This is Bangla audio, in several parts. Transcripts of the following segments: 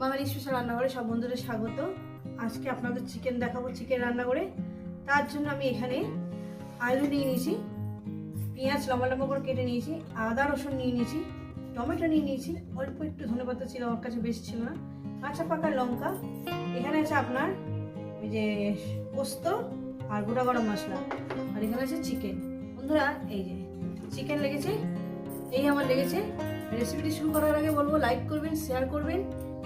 বাঙালি স্পেশাল রান্নাঘরে সব বন্ধুদের স্বাগত। আজকে আপনাদের চিকেন দেখাবো চিকেন রান্না করে তার জন্য আমি এখানে আলু নিয়ে নিয়েছি, পেঁয়াজ লম্বা লম্বা করে কেটে নিয়েছি, আদা, রসুন নিয়ে নিয়েছি, টমেটো নিয়ে নিয়েছি, অল্প একটু ধনে পাতা ছিল আমার কাছে বেশি ছিল না। কাঁচা পাকা লঙ্কা, এখানে আছে আপনার ওই যে পোস্ত আর গোটা গরম মশলা, আর এখানে আছে চিকেন বন্ধুরা, এই যে চিকেন লেগেছে, এই আমার লেগেছে। রেসিপিটি শুরু করার আগে বলব লাইক করবেন শেয়ার করবেন।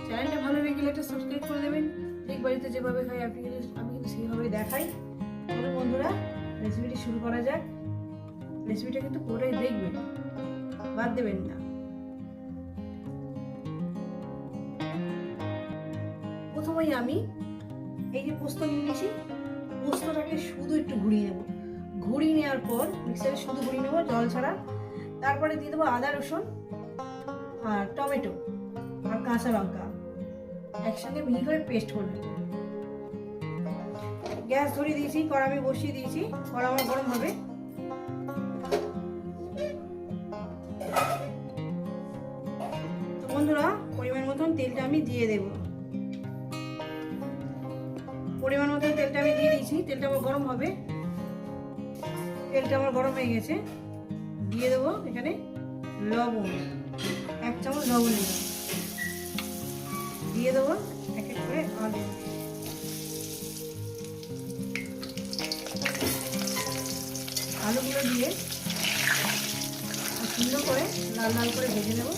চ্যানেলটা ভালো লেগে গেলে একটা সাবস্ক্রাইব করে দেবেন। ঠিক বাড়িতে যেভাবে খাই আপনি কিন্তু, আমি কিন্তু সেইভাবে দেখাই। চলুন বন্ধুরা রেসিপিটি শুরু করা যাক। রেসিপিটা কিন্তু পুরোটাই দেখবেন। বাদ দেবেন না। প্রথমেই আমি এই যে পোস্ত নিয়েছি, পোস্তটাকে শুধু একটু ঘুরিয়ে নেব। ঘুরিয়ে নেওয়ার পর মিক্সারে শুধু ঘুরিয়ে নেব, জল ছাড়া। তারপরে দিয়ে দেবো আদা রসুন আর টমেটো আর কাঁচা লঙ্কা। একসঙ্গে মিহি করে পেস্ট করে নেব। গ্যাস ধরিয়ে দিয়েছি কড়ামি বসিয়ে দিয়েছি, কড়া আমার গরম হবে। তো বন্ধুরা, পরিমাণ মতন তেলটা আমি দিয়ে দেব। পরিমাণ মতন তেলটা আমি দিয়ে দিয়েছি, তেলটা আমার গরম হবে। তেলটা আমার গরম হয়ে গেছে। দিয়ে দেবো এখানে লবণ, এক চামচ লবণ দেবো। দিয়ে দেবো এক এক করে আলু আলুগুলো দিয়ে সুন্দর করে লাল লাল করে ভেজে নেব।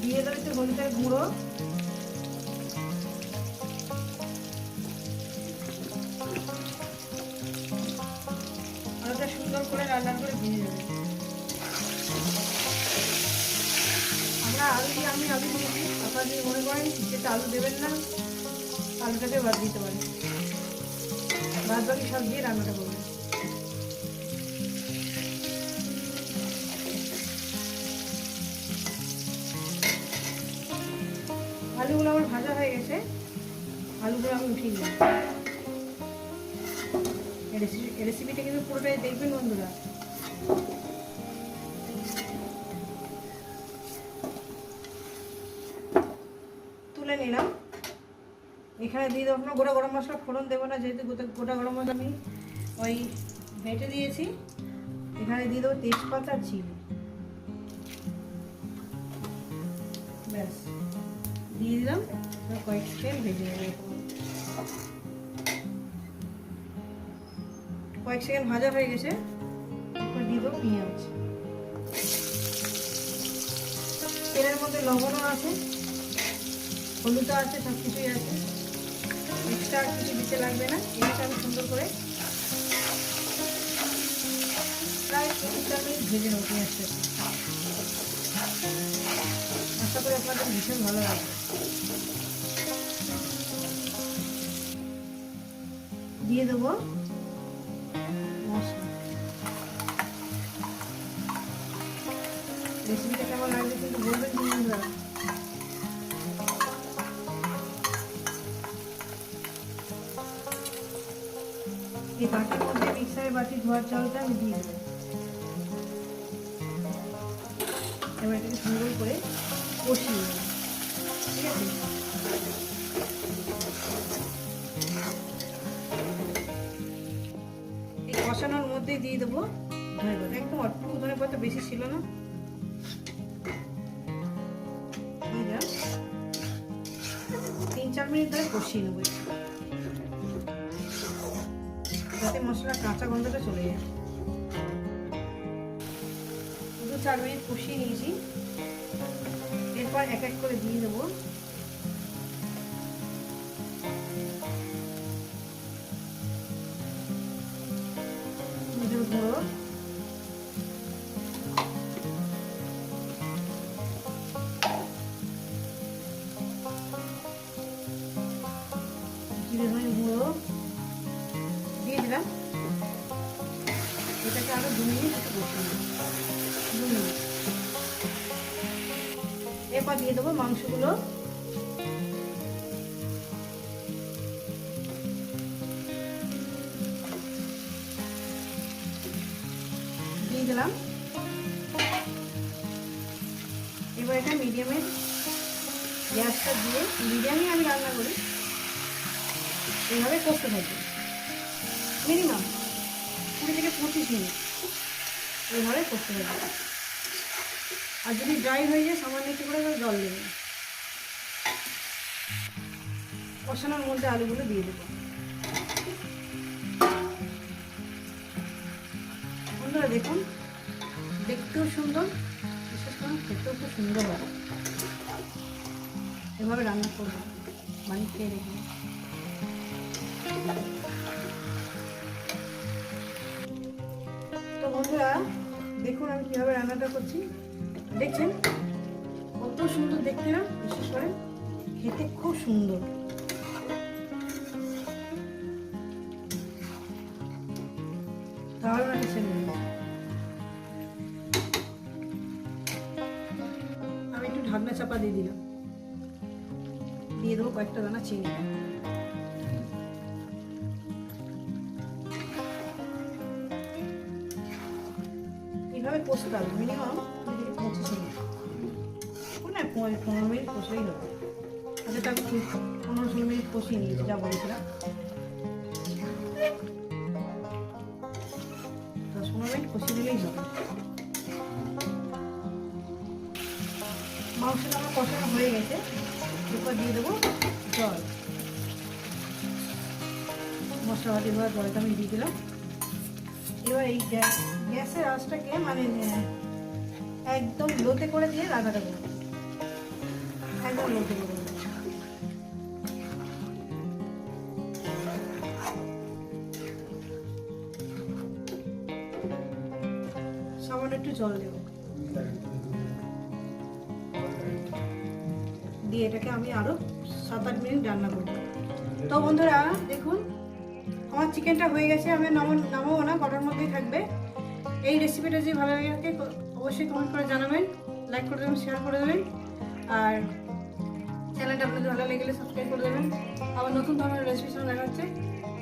দিয়ে দেবো একটু হলুদের গুঁড়ো। আলুটা সুন্দর করে লাল লাল করে ভেজে নেবে। আলু দিয়ে আমি আলু দিয়েছি আপনারা যদি মনে করেন যেটা আলু দেবেন না আলুটাকে বাদ দিতে পারেন। বাদ বাকি সব দিয়ে রান্নাটা করবেন। আলুগুলো আমার ভাজা হয়ে গেছে, আলুগুলো আমি উঠিয়ে রেসিপি রেসিপিটা কিন্তু পুরোটাই দেখবেন বন্ধুরা। তুলে নিলাম। এখানে দিয়ে দেবো আপনার গোটা গরম মশলা ফোড়ন দেবো না, যেহেতু গোটা গরম মশলা আমি ওই বেটে দিয়েছি। এখানে দিয়ে দেবো তেজপাতা, চিনি। ব্যাস। দিয়ে দিলাম কয়েক সেকেন্ড ভেজে নেব। কয়েক সেকেন্ড ভাজা হয়ে গেছে, এরপর দিয়ে দেবো পেঁয়াজ। তেলের মধ্যে লবণও আছে। হলুদও আছে সব কিছুই আছে এক্সট্রা কিছু দিতে লাগবে না, এটাকে আমি সুন্দর করে প্রায় চার মিনিট ভেজে নেব পেঁয়াজটা আশা করি আপনাদের ভীষণ ভালো লাগবে। দিয়ে দেবো মশলা। রেসিপিটা কেমন লাগবে কিন্তু বলবেন। বন্ধুরা বাটির মধ্যে মিক্সারের বাটি ধোয়ার জলটা আমি দিয়ে দেবো এবার এটাকে সুন্দর করে কষিয়ে নেব ঠিক আছে কষানোর মধ্যে দিয়ে দেবো। ধনে একদম অল্প ধনে পাতা বেশি ছিল না। তিন চার মিনিট ধরে কষিয়ে নেব। যাতে মশলা, কাঁচা গন্ধটা চলে যায়। দু চার মিনিট কষিয়ে নিয়েছি। এরপর এক এক করে দিয়ে দেবো। এটাকে আরও দু মিনিট একটু এরপর দিয়ে দেবো মাংসগুলো। দিয়ে দিলাম। এবার এটা মিডিয়ামে গ্যাসটা দিয়ে মিডিয়ামে আমি রান্না করি। এইভাবে কষতে থাকি। মিনিমাম। কুড়ি থেকে পঁচিশ মিনিট। এইভাবে করতে হবে। আর যদি ড্রাই হয়ে যায়, সামান্য একটু করে জল দেবে। কষানোর মধ্যে আলুগুলো দিয়ে দেবো। বন্ধুরা দেখুন, দেখতেও সুন্দর বিশেষ করে খেতেও খুব সুন্দর হয় এভাবে রান্না করব বাড়ি খেয়ে রেখে। বন্ধুরা, দেখুন আমি কীভাবে রান্নাটা করছি। দেখছেন? কত সুন্দর দেখতে না বিশেষ করে খেতে খুব সুন্দর। দারুণ ছেলে আমি একটু ঢাকনা চাপা দিয়ে দিলাম। দিয়ে দেবো কয়েকটা দানা চিনি। কষতে হবে মিনিমাম পঁচিশ মিনিট না পনেরো পনেরো মিনিট কষলেই হবে আচ্ছা তা পনেরো ষোলো মিনিট কষিয়ে নিয়েছি যা বলেছিলাম পনেরো মিনিট কষিয়ে দিলেই হবে মাংসটা আমার কষানো হয়ে গেছে এরপর দিয়ে দেবো জল মশলা বাটি ধোয়া জলটা আমি দিয়ে দিলাম এবার এই গ্যাস, গ্যাসের আঁচটাকে মানে একদম লোতে করে দিয়ে রান্নাটা করব একদম লোতে করে সামান্য একটু জল দেবো। দিয়ে এটাকে আমি আরও সাত আট মিনিট রান্না করব। তো বন্ধুরা, দেখুন আমার চিকেনটা হয়ে গেছে, আমি নামো, নামবো না, কটার মধ্যেই থাকবে। এই রেসিপিটা যদি ভালো লাগে থাকে, অবশ্যই কমেন্ট করে জানাবেন লাইক করে দেবেন শেয়ার করে দেবেন। আর চ্যানেলটা আপনাদের ভালো লেগেলে সাবস্ক্রাইব করে দেবেন। আবার নতুন ধরনের রেসিপি সঙ্গে দেখা হচ্ছে।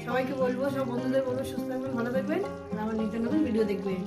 সবাইকে বলব, সব বন্ধুদের বলব, সুস্থ থাকবেন, ভালো থাকবেন। আর আমার নিত্য নতুন ভিডিও দেখবেন।